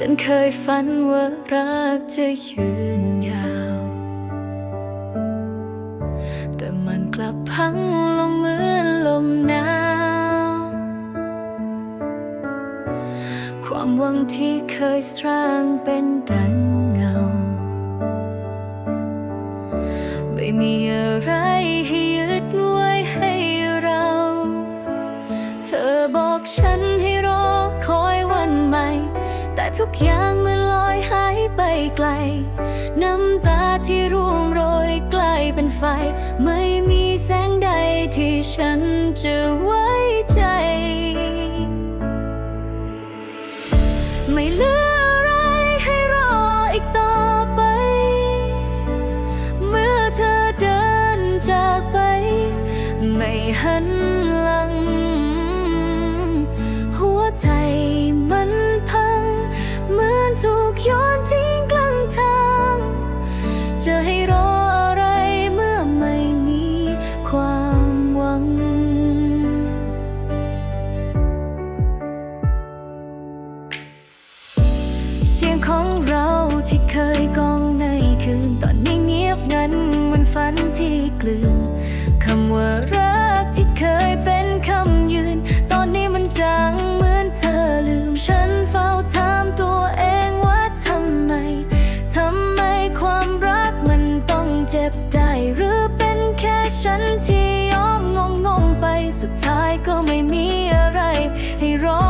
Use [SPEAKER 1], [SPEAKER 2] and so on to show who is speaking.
[SPEAKER 1] ฉันเคยฝันว่ารักจะยืนยาว แต่มันกลับพังลงเหมือนลมหนาว ความหวังที่เคยสร้างเป็นดังเงา ไม่มีอะไรให้ยึดไว้ให้เรา เธอบอกฉันใทุกอย่างมันลอยหายไปไกล น้ำตาที่ร่วงโรยกลายเป็นไฟ ไม่มีแสงใดที่ฉันจะไว้ใจ ไม่เหลืออะไรให้รออีกต่อไป เมื่อเธอเดินจากไป ไม่หันหลัง หัวใจ ของเราที่เคยกองในคืน ตอนนี้เงียบงันมันฝันที่กลืนคำว่ารักที่เคยเป็นคำยืน ตอนนี้มันจางเหมือนเธอลืมฉันเฝ้าถามตัวเองว่าทำไมทำไมความรักมันต้องเจ็บได้หรือเป็นแค่ฉันที่ยอมงงงไป สุดท้ายก็ไม่มีอะไร ให้รอ